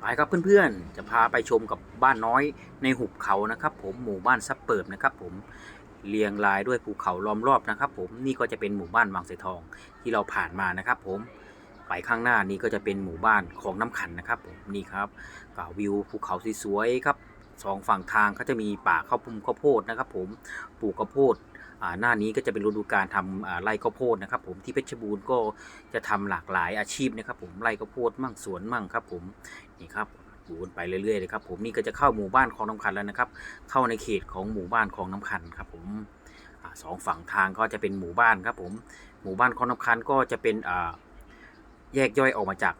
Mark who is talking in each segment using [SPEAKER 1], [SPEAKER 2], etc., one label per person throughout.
[SPEAKER 1] ไปครับเพื่อนๆ จะพาไปชมกับบ้านน้อยในหุบเขานะครับ ผมหมู่บ้านซับเปิบนะครับ ผมเรียงรายด้วยภูเขาล้อมรอบนะครับ ผมนี่ก็จะเป็นหมู่บ้านวังเสทองที่เราผ่านมานะครับ ผมไปข้างหน้านี้ก็จะเป็นหมู่บ้านของน้ำขันนะครับ ผมนี่ครับกับวิวภูเขาสวยๆครับสองฝั่งทางก็จะมีป่าข้าวปุ้มข้าวโพดนะครับ ผมปลูกข้าวโพด หน้านี้ก็จะเป็นฤดูการทำไร่ข้าวโพดนะครับ ผมที่เพชรบูรณ์ก็จะทำหลากหลายอาชีพนะครับ ผมไร่ข้าวโพดมั่งสวนมั่งครับ ผมนี่ครับดูกันไปเรื่อยๆเลยครับ ผมนี่ก็จะเข้าหมู่บ้านคลองน้ำคันแล้วนะครับ เข้าในเขตของหมู่บ้านคลองน้ำคันครับ ผมอสองฝั่งทางก็จะเป็นหมู่บ้านครับ ผมหมู่บ้านคลองน้ำคันก็จะเป็นแยกย่อยออกมาจาก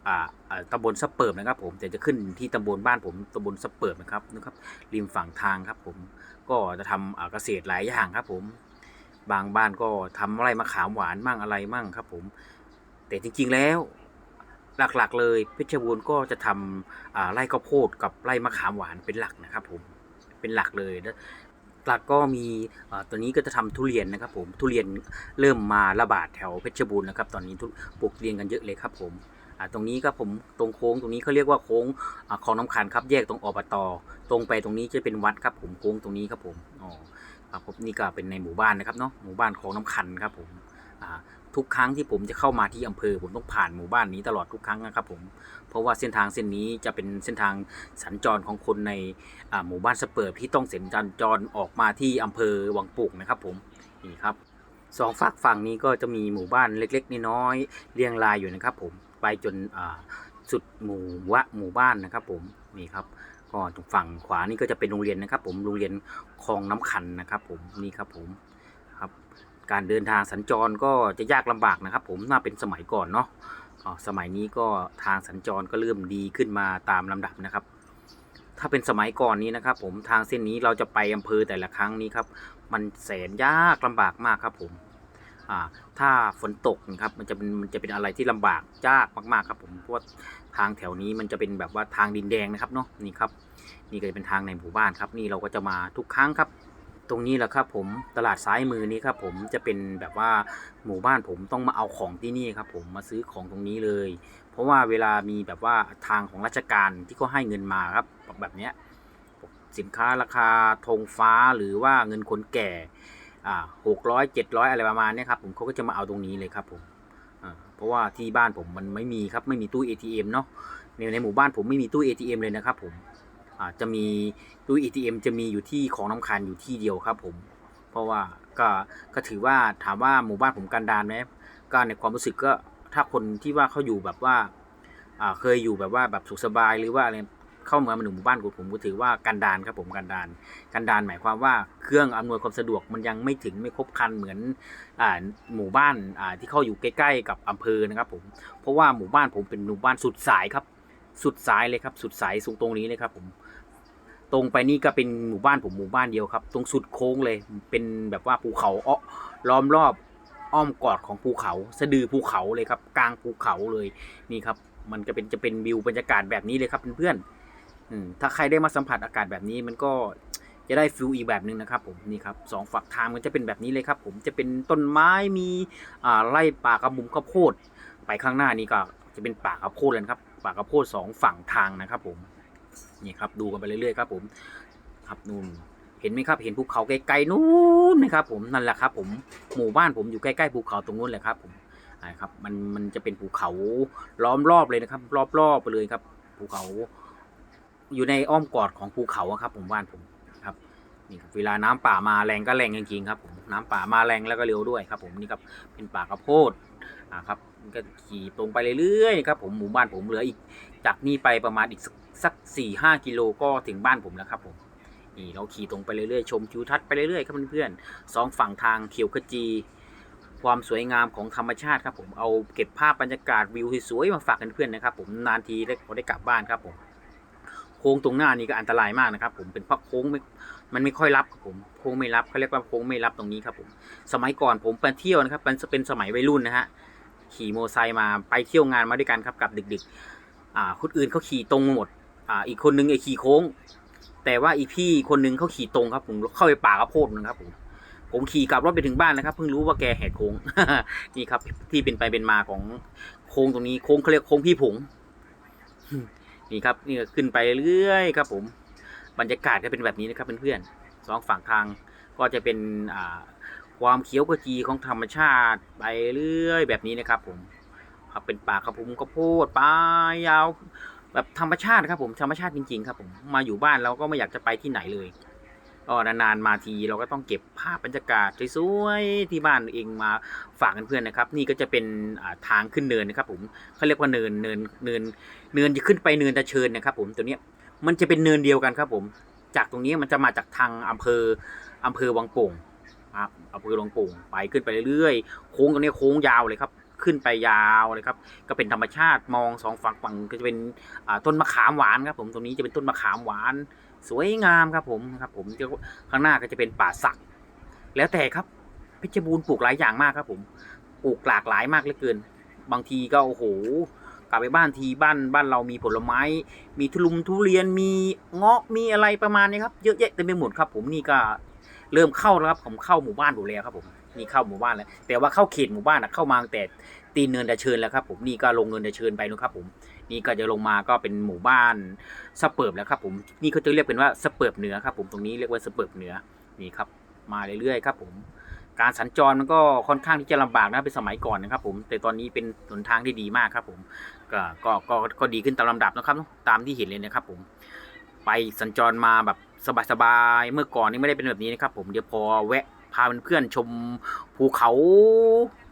[SPEAKER 1] ตำบลสะเปิบนะครับผมแต่จะขึ้นที่ตำบลบ้านผมตำบลสะเปิบนะครับนะครับริมฝั่งทางครับ ผมก็จะทำเกษตรหลายอย่างครับ ผม บางบ้านก็ทำไร่มะขามหวานมั่งอะไรมั่งครับผม แต่จริงๆแล้ว หลักๆ เลยเพชรบูรณ์ก็จะทำไร่ข้าวโพดกับไร่มะขามหวานเป็นหลักนะครับผมเป็นหลักเลยหลักก็มีตัวนี้ก็จะทำทุเรียนนะครับผมทุเรียนเริ่มมาระบาดแถวเพชรบูรณ์นะครับ ตอนนี้ปลูกเรียนกันเยอะเลยครับผมตรงนี้ครับผมตรงโค้งตรงนี้เขาเรียกว่าโค้งอาคลองน้ำคันครับแยกตรงอบตตรงไปตรงนี้จะเป็นวัดครับผมโค้งตรงนี้ครับผมอ๋อ ครับผมนี่ก็เป็นในหมู่บ้านนะครับเนาะหมู่บ้านคลองน้ำคันครับผมทุกครั้งที่ผมจะเข้ามาที่อำเภอ ผมต้องผ่านหมู่บ้านนี้ตลอดทุกครั้งนะครับผมเพราะว่าเส้นทางเส้นนี้จะเป็นเส้นทางสัญจรของคนในหมู่บ้านสเปิร์ที่ต้องเส้นสัญจรออกมาที่อำเภอวังปุกนะครับผมนี่ครับสองฝั่งฝั่งนี้ก็จะมีหมู่บ้านเล็กๆน้อยๆเรียงรายอยู่นะครับผมไปจนสุดหมู่วะหมู่บ้านนะครับผมนี่ครับก็ตรงฝั่งขวานี่ก็จะเป็นโรงเรียนนะครับ ผมโรงเรียน คลองน้ำคันนะครับ ผมนี่ครับผมครับ การเดินทางสัญจรก็จะยากลำบากนะครับ ผมน่าเป็นสมัยก่อนเนาะสมัยนี้ก็ทางสัญจรก็เริ่มดีขึ้นมาตามลำดับนะครับ ถ้าเป็นสมัยก่อนนี้นะครับ ผมทางเส้นนี้เราจะไปอำเภอแต่ละครั้งนี้ครับ มันแสนยากลำบากมากครับผม ถ้าฝนตกนะครับมันจะเป็นมันจะเป็นอะไรที่ลำบากยากมากๆครับผมเพราะว่าทางแถวนี้มันจะเป็นแบบว่าทางดินแดงนะครับเนาะนี่ครับ นี่ก็จะเป็นทางในหมู่บ้านครับ นี่เราก็จะมาทุกครั้งครับ ตรงนี้แหละครับผมตลาดซ้ายมือนี้ครับผมจะเป็นแบบว่าหมู่บ้านผมต้องมาเอาของที่นี่ครับผมมาซื้อของตรงนี้เลย เพราะว่าเวลามีแบบว่าทางของราชการที่เขาให้เงินมาครับแบบเนี้ยสินค้าราคาธงฟ้าหรือว่าเงินคนแก่ อ่าหกร้อยเจ็ดร้อยอะไรประมาณนี้ครับผมเขาก็จะมาเอาตรงนี้เลยครับผมอ่าเพราะว่าที่บ้านผมมันไม่มีครับไม่มีตู้ ATM เนาะในในหมู่บ้านผมไม่มีตู้ ATM เลยนะครับผมอ่าจะมีตู้ ATM จะมีอยู่ที่ของน้ำคันอยู่ที่เดียวครับผม เพราะว่าก็ก็ถือว่าถามว่าหมู่บ้านผมกันดานไหมก็ในความรู้สึกก็ถ้าคนที่ว่าเขาอยู่แบบว่าอ่าเคยอยู่แบบว่าแบบสุขสบายหรือว่าอะไร เข้ามาในหมู่บ้านของผมก็ถือว่ากันดานครับผมกันดานกันดานหมายความว่าเครื่องอำนวยความสะดวกมันยังไม่ถึงไม่ครบครันเหมือนอ่าหมู่บ้านอ่าที่เข้าอยู่ใกล้ ๆ กับอำเภอนะครับผมเพราะว่าหมู่บ้านผมเป็นหมู่บ้านสุดสายครับ สุดสายเลยครับ สุดสายสุดตรงนี้เลยครับผมตรงไปนี่ก็เป็นหมู่บ้านผมหมู่บ้านเดียวครับ ตรงสุดโค้งเลยเป็นแบบว่าภูเขาอ้อล้อมรอบอ้อมกอดของภูเขาสะดือภูเขาเลยครับ กลางภูเขาเลยนี่ครับ มันจะเป็นจะเป็นวิวบรรยากาศแบบนี้เลยครับเพื่อนๆอืม ถ้าใครได้มาสัมผัสอากาศแบบนี้มันก็จะได้ฟิลอีกแบบหนึ่งนะครับผมนี่ครับสองฝักทางมันจะเป็นแบบนี้เลยครับผมจะเป็นต้นไม้มีไร่ป่ากระมุมข้าวโพดไปข้างหน้านี่ก็จะเป็นป่าข้าวโพดเลยนะครับป่าข้าวโพดสองฝั่งทางนะครับผมนี่ครับดูกันไปเรื่อยๆครับผมครับนู่นเห็นไหมครับ เห็นภูเขาไกลๆนู้นไหมครับ ผมนั่นแหละครับ ผมหมู่บ้านผมอยู่ใกล้ๆภูเขาตรงนู้นแหละครับ ผมนะครับมันมันจะเป็นภูเขาล้อมรอบเลยนะครับ รอบๆไปเลยครับภูเขา อยู่ในอ้อมกอดของภูเขาครับ ผมบ้านผมครับนี่ครับเวลาน้ำป่ามาแรงก็แรงจริงๆครับผมน้ำป่ามาแรงแล้วก็เร็วด้วยครับ ผมนี่ครับเป็นป่ากระโพดอ่าครับก็ขี่ตรงไปเรื่อยๆครับผมหมู่บ้านผมเหลืออีกจากนี่ไปประมาณอีกสักสี่ห้ากิโลก็ถึงบ้านผมแล้วครับผมนี่เราขี่ตรงไปเรื่อยๆชมทิวทัศน์ไปเรื่อยๆครับเพื่อนๆสองฝั่งทางเขียวขจีความสวยงามของธรรมชาติครับผมเอาเก็บภาพบรรยากาศวิวสวยๆมาฝากเพื่อนๆนะครับผมนานทีได้ได้กลับบ้านครับผม โค้งตรงหน้านี้ก็อันตรายมากนะครับ ผมเป็นเพราะโค้งไม่มันไม่ค่อยรับครับผมโค้งไม่รับเขาเรียกว่าโค้งไม่รับตรงนี้ครับผมสมัยก่อนผมไปเที่ยวนะครับมันจะเป็นสมัยวัยรุ่นนะฮะขี่โมอไซค์มาไปเที่ยวงานมาด้วยกันครับกับดึกๆอ่าคนอื่นเขาขี่ตรงหมดอ่าอีกคนนึงไอ้ขี่โค้ง แต่ว่าอีพี่คนนึงเขาขี่ตรงครับผมเข้าไปป่ากระโพดนะครับผมผมขี่กลับรถไปถึงบ้านนะครับเพิ่งรู้ว่าแกแหกโค้งนี่ครับ ที่เป็นไปเป็นมาของโค้งตรงนี้โค้งเขาเรียกโค้งพี่ผง นี่ครับนี่ขึ้นไปเรื่อยครับผมบรรยากาศก็เป็นแบบนี้นะครับเพื่อนๆสองฝั่งทางก็จะเป็นความเขียวขจีของธรรมชาติไปเรื่อยแบบนี้นะครับ ผมครับเป็นป่าครับผมก็โพดป่ายาว แบบธรรมชาติครับผมธรรมชาติจริงๆครับผมมาอยู่บ้านเราก็ไม่อยากจะไปที่ไหนเลย ก็นานๆมาทีเราก็ต้องเก็บภาพบรรยากาศสวยๆที่บ้านเองมาฝากเพื่อนๆนะครับ นี่ก็จะเป็นทางขึ้นเนินนะครับ ผมเขาเรียกว่าเนินเนินเนินเนินจะขึ้นไปเนินตะเชิญนะครับ ผมตัวเนี้ยมันจะเป็นเนินเดียวกันครับ ผมจากตรงนี้มันจะมาจากทางอำเภออำเภอวังโป่งครับอำเภอวังโป่งไปขึ้นไปเรื่อยๆโค้งตรงนี้โค้งยาวเลยครับขึ้นไปยาวเลยครับ ก็เป็นธรรมชาติมองสองฝั่งฝั่งก็จะเป็นต้นมะขามหวานครับ ผมตรงนี้จะเป็นต้นมะขามหวาน สวยงามครับผมนะครับผมข้างหน้าก็จะเป็นป่าสัก แล้วแต่ครับเพชรบูรณ์ปลูกหลายอย่างมากครับผมปลูกหลากหลายมากเหลือเกิน บางทีก็โอ้โหกลับไปบ้านทีบ้านบ้านเรามีผลไม้ มีทุลุมทุเรียนมีเงาะมีอะไรประมาณนี้ครับเยอะแยะเต็มไปหมดครับ ผมนี่ก็เริ่มเข้าแล้วครับผมเข้าหมู่บ้านอยู่แล้วครับผมนี่เข้าหมู่บ้านแล้วแต่ว่าเข้าเขตหมู่บ้านนะเข้ามาแต่ตีนเนินตะเชิญแล้วครับ ผมนี่ก็ลงเนินตะเชิญไปนะครับผม นี่ก็จะลงมาก็เป็นหมู่บ้านสเปิบแล้วครับผมนี่เขาจะเรียกเป็นว่าสเปิบเหนือครับผมตรงนี้เรียกว่าสเปิบเหนือนี่ครับมาเรื่อยๆครับผมการสัญจรมันก็ค่อนข้างที่จะลำบากนะเป็นสมัยก่อนนะครับผมแต่ตอนนี้เป็นหนทางที่ดีมากครับผมก็ก็ก็ก็ดีขึ้นตามลำดับนะครับ ตามที่เห็นเลยนะครับผมไปสัญจรมาแบบสบายๆเมื่อก่อนนี่ไม่ได้เป็นแบบนี้นะครับผมเดี๋ยวพอแวะพาเพื่อนชมภูเขา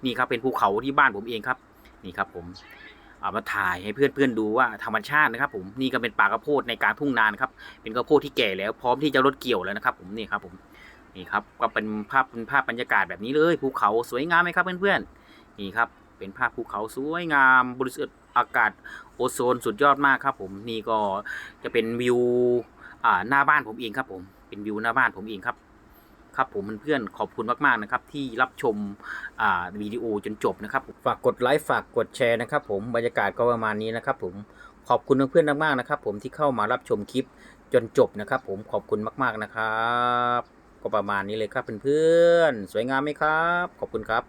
[SPEAKER 1] นี่ครับเป็นภูเขาที่บ้านผมเองครับ นี่ครับผม เอามาถ่ายให้เพื่อนๆดูว่าธรรมชาตินะครับ ผมนี่ก็เป็นป่ากระโพดในกลารทุ่งนานครับ เป็นกระโพดที่แก่แล้วพร้อมที่จะรดเกี่ยวแล้วนะครับ ผมนี่ครับผมนี่ครับก็เป็นภาพเป็นภาพบรรยากาศแบบนี้เลยภูเขาสวยงามไหมครับเพื่อนๆนี่ครับเป็นภาพภูเขาสวยงามบริสุทธิ์อากาศโอโซนสุดยอดมากครับ ผมนี่ก็จะเป็นวิวหน้าบ้านผมเองครับ ผมเป็นวิวหน้าบ้านผมเองครับ ครับผมเพื่อนๆขอบคุณมากๆนะครับที่รับชมวิดีโอจนจบนะครับฝากกดไลค์ฝากกดแชร์นะครับ ผมบรรยากาศก็ประมาณนี้นะครับผมขอบคุณเพื่อนๆมากๆนะครับ ผมที่เข้ามารับชมคลิปจนจบนะครับ ผมขอบคุณมากๆนะครับ ก็ประมาณนี้เลยครับเพื่อนๆสวยงามไหมครับ ขอบคุณครับ